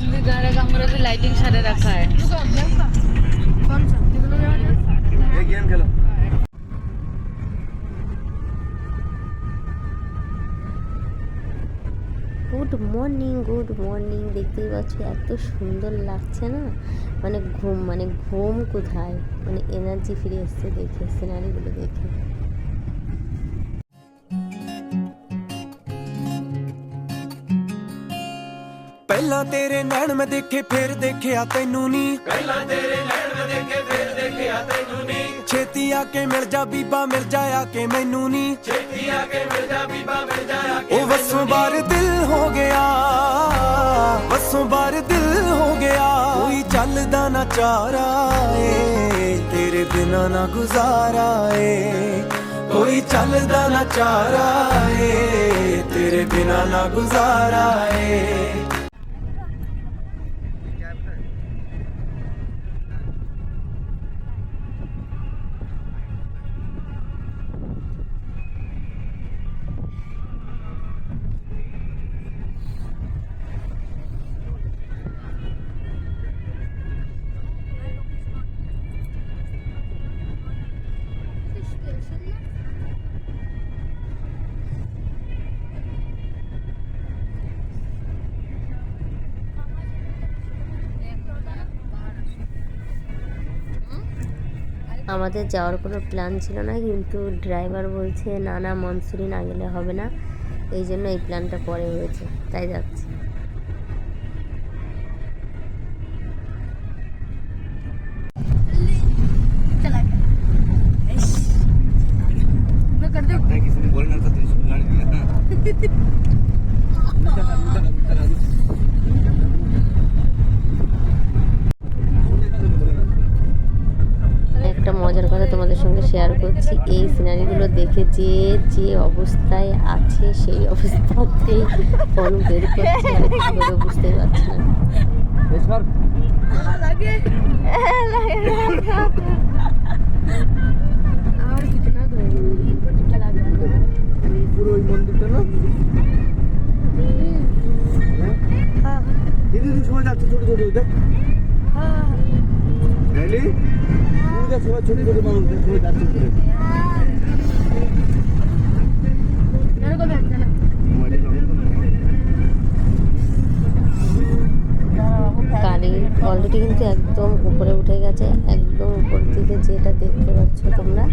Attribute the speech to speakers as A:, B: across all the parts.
A: भी गाने कमरे में लाइटिंग सारे रखा है
B: ये गेम खेलो
C: গুড মর্নিং গুড মর্নিং দেখতেই পাচ্ছ এত সুন্দর লাগছে না মানে ঘুম মানে ঘুম কোথায় মানে এনার্জি ফিরে এসছে দেখে সিনারিগুলো দেখে
D: ਪਹਿਲਾਂ ਤੇਰੇ ਨੈਣ ਮੈਂ ਦੇਖੇ ਫਿਰ ਦੇਖਿਆ ਤੈਨੂੰ ਨਹੀਂ ਪਹਿਲਾਂ ਤੇਰੇ ਨੈਣ ਮੈਂ ਦੇਖੇ ਫਿਰ ਦੇਖਿਆ ਤੈਨੂੰ ਨਹੀਂ ਛੇਤੀ ਆ ਕੇ ਮਿਲ ਜਾ ਬੀਬਾ ਮਿਲ ਜਾ ਆ ਕੇ ਮੈਨੂੰ ਨਹੀਂ ਛੇਤੀ ਆ ਕੇ ਮਿਲ ਜਾ ਬੀਬਾ ਮਿਲ ਜਾ ਆ ਕੇ ਉਹ ਵਸੋਂ ਬਾਰ ਦਿਲ ਹੋ ਗਿਆ ਵਸੋਂ ਬਾਰ ਦਿਲ ਹੋ ਗਿਆ। ਕੋਈ ਚੱਲਦਾ ਨਾ ਚਾਰਾ ਏ ਤੇਰੇ ਬਿਨਾ ਨਾ ਗੁਜ਼ਾਰਾ ਏ। ਕੋਈ ਚੱਲਦਾ ਨਾ ਚਾਰਾ ਏ ਤੇਰੇ ਬਿਨਾ ਨਾ ਗੁਜ਼ਾਰਾ ਏ।
C: আমাদের যাওয়ার কোনো প্ল্যান ছিল না কিন্তু ড্রাইভার বলছে না না মনসুরি না গেলে হবে না। এই জন্য এই প্ল্যানটা পরে হয়েছে তাই যাচ্ছি। Thank you. বলছি এই সিনারিগুলো দেখে যে যে অবস্থায় আছে সেই অবস্থাতেই ফল বের করছে। আর কি করে বুঝতে পারছি না।
B: হ্যাঁ। দিদি সময় যাচ্ছে ছোট ছোট ছোট ছোট মানুষ যাচ্ছে ঘুরে
C: গাড়ি অলরেডি কিন্তু একদম উপরে উঠে গেছে একদম উপর দিকে যেটা দেখতে পাচ্ছ তোমরা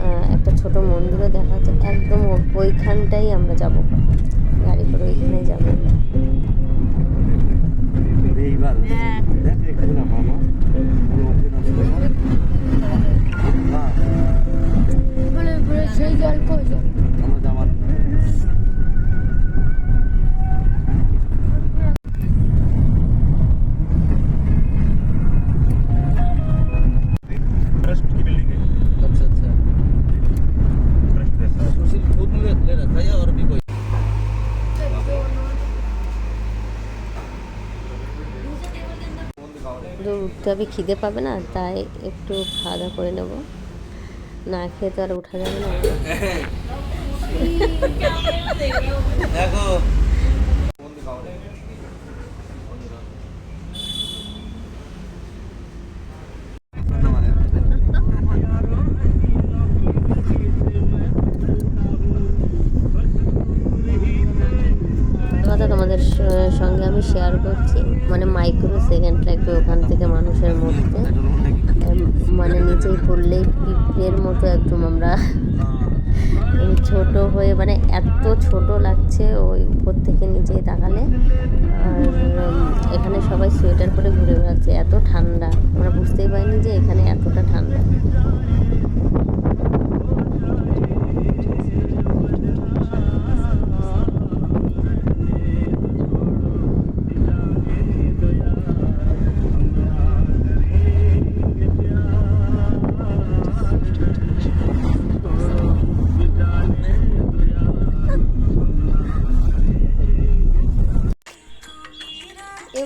C: আহ, একটা ছোট মন্দিরও দেখা যাচ্ছে একদম ওইখানটাই আমরা যাব। গাড়ি করে ওইখানেই যাব।
B: এইবার।
C: দূর উঠতে হবে খিদে পাবে না তাই একটু খাওয়া দাওয়া করে নেব। না খেয়ে তো আর উঠা যাবে না।
B: দেখো।
C: সেকেন্ড একটু ওখান থেকে মানুষের মধ্যে। মানে নিচেই পড়লেই পিঁপড়ের মতো একদম আমরা। ছোট হয়ে মানে এত ছোট লাগছে ওই উপর থেকে নিচে তাকালে। আর এখানে সবাই সোয়েটার পরে ঘুরে বেড়াচ্ছে, এত ঠান্ডা। আমরা বুঝতেই পারিনি যে এখানে এতটা ঠান্ডা।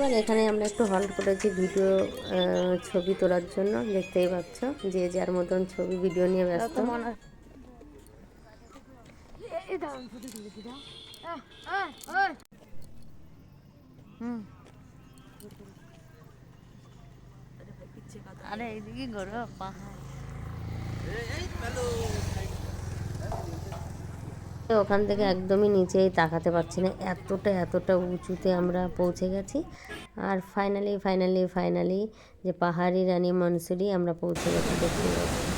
C: এবার এখানে আমরা একটু হল্ট করেছি ভিডিও ছবি তোলার জন্য দেখতেই পাচ্ছ যে যার মতন ছবি ভিডিও নিয়ে ব্যস্ত
A: আরে এইদিকে গরম পাহাড়
C: ওখান থেকে একদমই নিচেই তাকাতে পারছি না। এতটা এতটা উঁচুতে আমরা পৌঁছে গেছি। আর ফাইনালি ফাইনালি ফাইনালি যে পাহাড়ি রানী মনসুরি আমরা পৌঁছে গেছি দেখতে।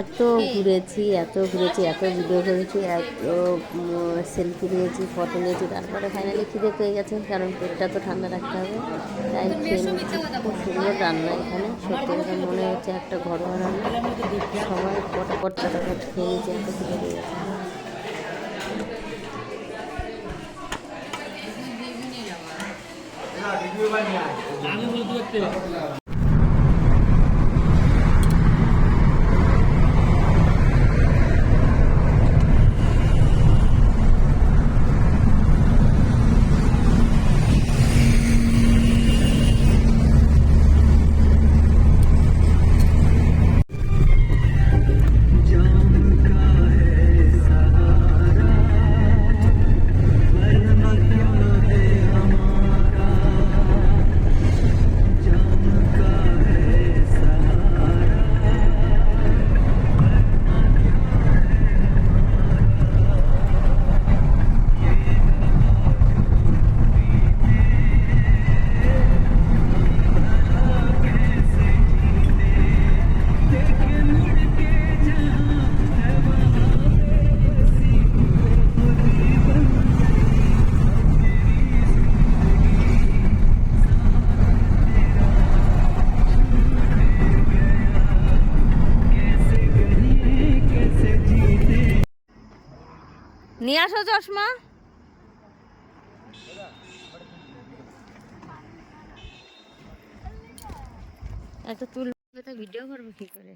C: এত ঘুরেছি এত ঘুরেছি, এত ভিডিও করেছি, এত সেলফি নিয়েছি ফটো নিয়েছি, তারপরে ফাইনালি খিদে পেয়ে গেছে, কারণ পেটটা তো ঠান্ডা রাখতে হবে। তাই খুব সুন্দর রান্না এখানে, সত্যি কথা মনে হচ্ছে একটা ঘরোয়া রান্না। সবাই পটাপট পটাপট খেয়ে নিয়েছি, এত খিদে পেয়ে গেছে।
A: একটা তুলবে তা ভিডিও করবে কি করে?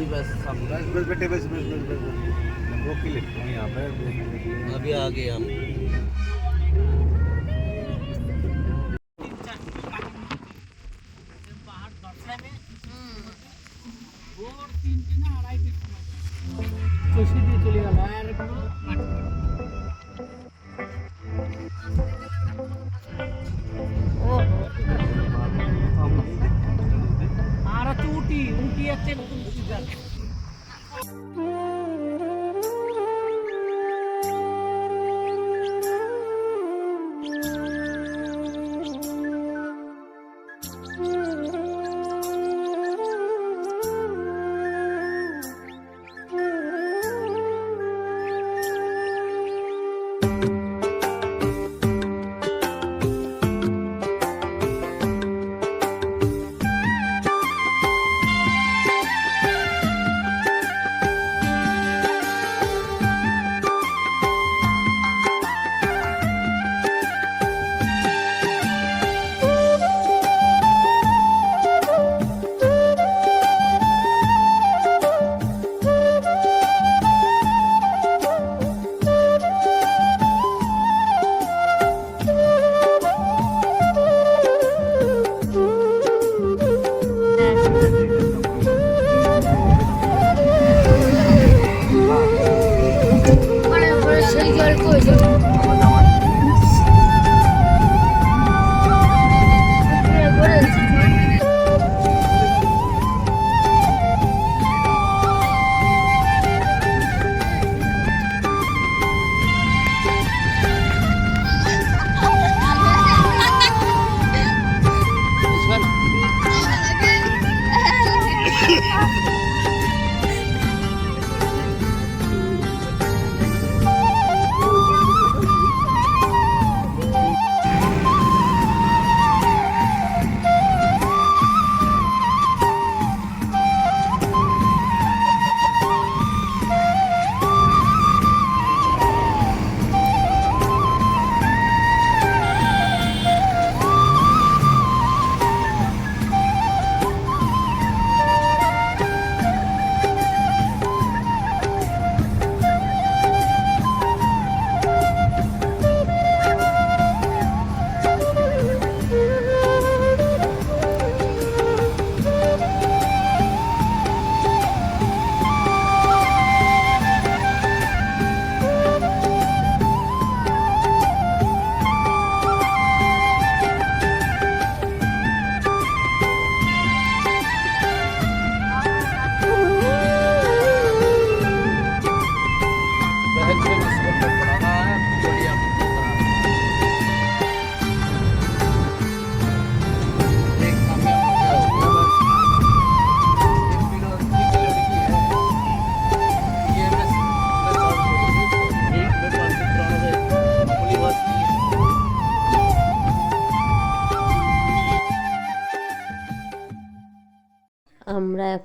B: भी बस सब बस बस बेटे बस बस बस बस दो किलोमीटर यहाँ पर अभी आ गए हम।
A: চলে গেল
C: আর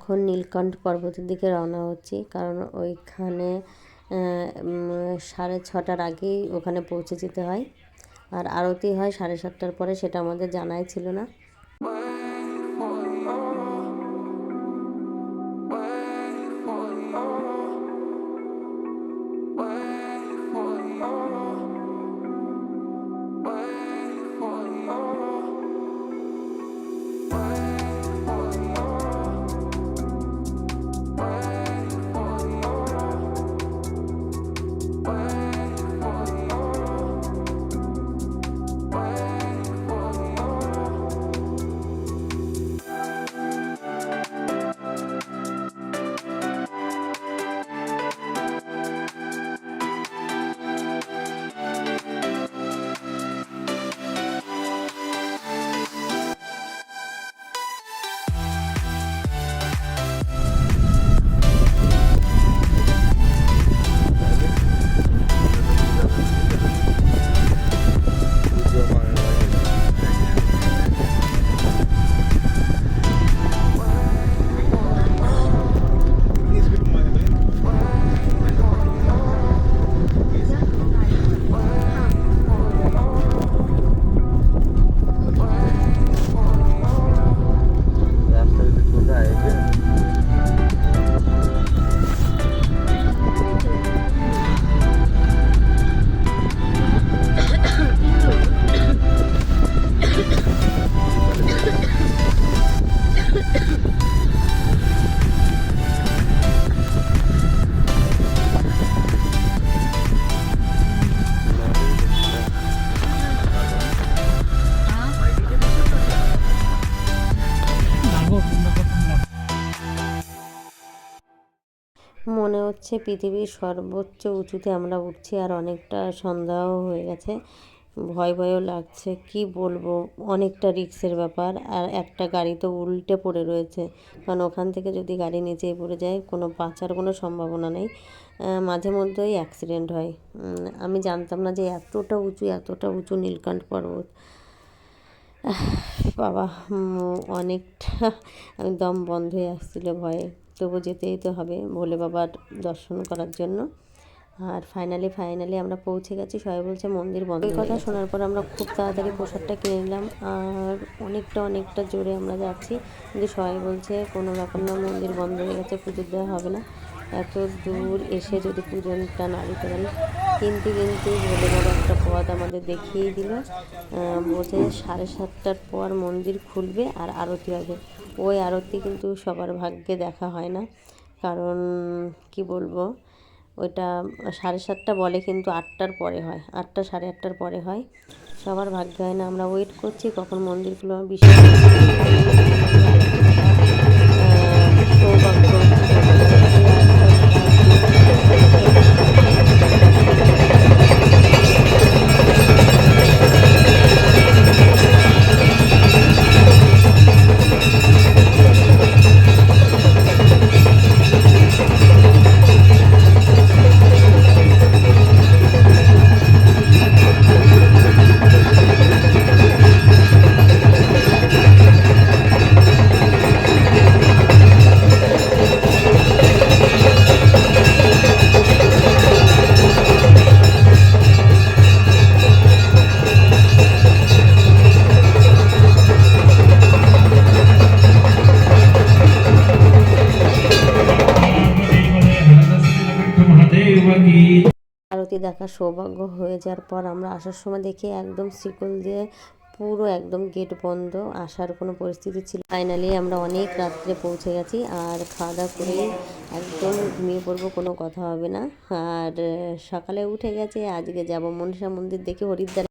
C: এখন নীলকণ্ঠ পর্বতের দিকে রওনা হচ্ছি। কারণ ওইখানে সাড়ে ছটার আগেই ওখানে পৌঁছে যেতে হয়। আর আরতি হয় সাড়ে সাতটার পরে, সেটা আমাদের জানাই ছিল না। হচ্ছে পৃথিবীর সর্বোচ্চ উঁচুতে আমরা উঠছি আর অনেকটা সন্ধ্যাও হয়ে গেছে। ভয় ভয়ও লাগছে, কি বলব? অনেকটা রিক্সের ব্যাপার আর একটা গাড়ি তো উল্টে পড়ে রয়েছে। কারণ ওখান থেকে যদি গাড়ি নিচেই পড়ে যায়, কোনো বাঁচার কোনো সম্ভাবনা নেই। মাঝে মধ্যেই অ্যাক্সিডেন্ট হয়। আমি জানতাম না যে এতটা উঁচু এতটা উঁচু নীলকণ্ঠ পর্বত। বাবা অনেকটা আমি দম বন্ধ হয়ে আসছিল ভয়ে। তবু যেতেই তো হবে ভোলে বাবার দর্শন করার জন্য। আর ফাইনালি ফাইনালি আমরা পৌঁছে গেছি। সবাই বলছে মন্দির বন্ধ কথা শোনার পর আমরা খুব তাড়াতাড়ি প্রসাদটা কিনে নিলাম। আর অনেকটা অনেকটা জোরে আমরা যাচ্ছি। কিন্তু সবাই বলছে কোনো ব্যাপার না মন্দির বন্ধ হয়ে গেছে পুজো দেওয়া হবে না। এত দূর এসে যদি পুজোটা না দিতে পারি। কিন্তু কিন্তু ভোলে বাবা একটা পথ আমাদের দেখিয়েই দিল। বলছে সাড়ে সাতটার পর মন্দির খুলবে আর আরতি হবে। ওই আরতি কিন্তু সবার ভাগ্যে দেখা হয় না। কারণ, কি বলব, ওইটা সাড়ে সাতটা বলে কিন্তু আটটার পরে হয়। আটটা সাড়ে আটটার পরে হয়। সবার ভাগ্য হয় না। আমরা ওয়েট করছি কখন মন্দিরগুলো বিশেষ আরতি দেখার সৌভাগ্য হয়ে যাওয়ার পর আমরা আসার সময় দেখি একদম শিকল দিয়ে পুরো একদম গেট বন্ধ। আসার কোনো পরিস্থিতি ছিল ফাইনালি আমরা অনেক রাত্রে পৌঁছে গেছি আর খাওয়া দাওয়া করে একদম ঘুমিয়ে পড়ব, কোনো কথা হবে না। আর সকালে উঠে গেছে, আজকে যাব মনসা মন্দির দেখে হরিদ্বার